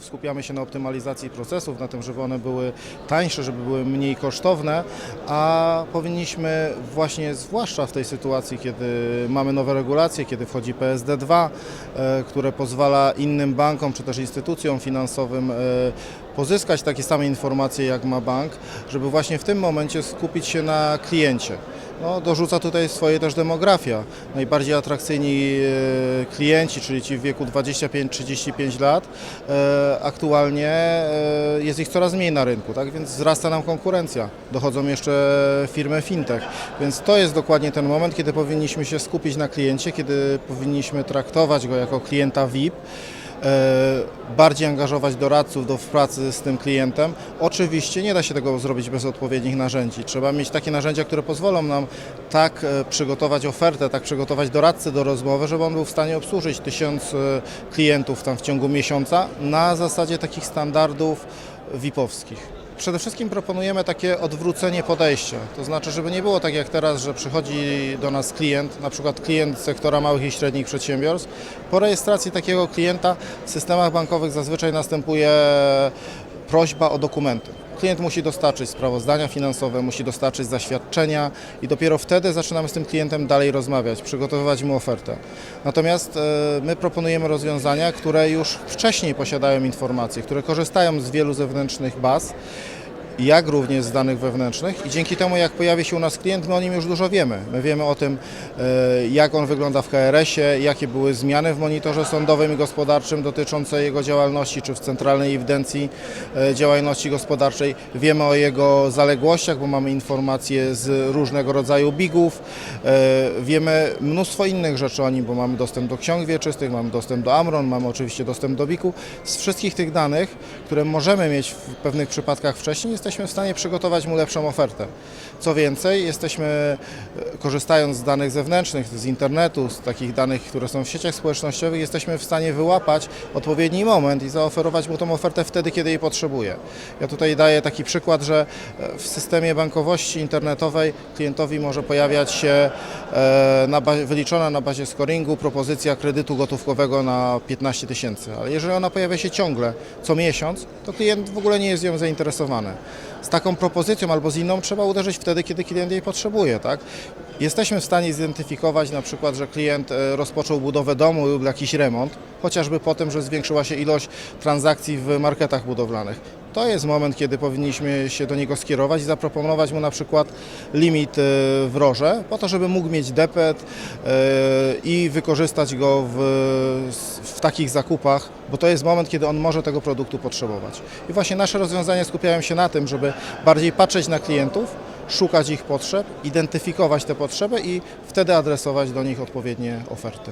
Skupiamy się na optymalizacji procesów, na tym, żeby one były tańsze, żeby były mniej kosztowne, a powinniśmy właśnie, zwłaszcza w tej sytuacji, kiedy mamy nowe regulacje, kiedy wchodzi PSD2, e, które pozwala innym bankom czy też instytucjom finansowym e, pozyskać takie same informacje jak ma bank, żeby właśnie w tym momencie skupić się na kliencie. No, dorzuca tutaj swoje też demografia. Najbardziej atrakcyjni e, klienci, czyli ci w wieku 25-35 lat, e, aktualnie e, jest ich coraz mniej na rynku, tak? więc wzrasta nam konkurencja. Dochodzą jeszcze firmy fintech, więc to jest dokładnie ten moment, kiedy powinniśmy się skupić na kliencie, kiedy powinniśmy traktować go jako klienta VIP bardziej angażować doradców do pracy z tym klientem. Oczywiście nie da się tego zrobić bez odpowiednich narzędzi. Trzeba mieć takie narzędzia, które pozwolą nam tak e, przygotować ofertę, tak przygotować doradcę do rozmowy, żeby on był w stanie obsłużyć tysiąc e, klientów tam w ciągu miesiąca na zasadzie takich standardów VIP-owskich. Przede wszystkim proponujemy takie odwrócenie podejścia. To znaczy, żeby nie było tak jak teraz, że przychodzi do nas klient, na przykład klient sektora małych i średnich przedsiębiorstw. Po rejestracji takiego klienta w systemach bankowych zazwyczaj następuje prośba o dokumenty. Klient musi dostarczyć sprawozdania finansowe, musi dostarczyć zaświadczenia i dopiero wtedy zaczynamy z tym klientem dalej rozmawiać, przygotowywać mu ofertę. Natomiast e, my proponujemy rozwiązania, które już wcześniej posiadają informacje, które korzystają z wielu zewnętrznych baz jak również z danych wewnętrznych i dzięki temu jak pojawi się u nas klient, my o nim już dużo wiemy. My wiemy o tym, e, jak on wygląda w KRS-ie, jakie były zmiany w monitorze sądowym i gospodarczym dotyczące jego działalności, czy w centralnej ewidencji e, działalności gospodarczej. Wiemy o jego zaległościach, bo mamy informacje z różnego rodzaju bigów. E, Wiemy mnóstwo innych rzeczy o nim, bo mamy dostęp do ksiąg wieczystych, mamy dostęp do Amron, mamy oczywiście dostęp do biku. Z wszystkich tych danych, które możemy mieć w pewnych przypadkach wcześniej, jesteśmy w stanie przygotować mu lepszą ofertę. Co więcej, jesteśmy, e, korzystając z danych zewnętrznych, z internetu, z takich danych, które są w sieciach społecznościowych, jesteśmy w stanie wyłapać odpowiedni moment i zaoferować mu tą ofertę wtedy, kiedy jej potrzebuje. Ja tutaj daję taki przykład, że e, w systemie bankowości internetowej klientowi może pojawiać się na ba- wyliczona na bazie scoringu propozycja kredytu gotówkowego na 15 tysięcy, ale jeżeli ona pojawia się ciągle, co miesiąc, to klient w ogóle nie jest nią zainteresowany. Z taką propozycją albo z inną trzeba uderzyć wtedy, kiedy klient jej potrzebuje. Tak? Jesteśmy w stanie zidentyfikować na przykład, że klient e, rozpoczął budowę domu lub jakiś remont, chociażby po tym, że zwiększyła się ilość transakcji w marketach budowlanych. To jest moment, kiedy powinniśmy się do niego skierować i zaproponować mu na przykład limit e, w ROże, po to, żeby mógł mieć depet e, i wykorzystać go w, w takich zakupach, bo to jest moment, kiedy on może tego produktu potrzebować. I właśnie nasze rozwiązania skupiają się na tym, żeby bardziej patrzeć na klientów, szukać ich potrzeb, identyfikować te potrzeby i wtedy adresować do nich odpowiednie oferty.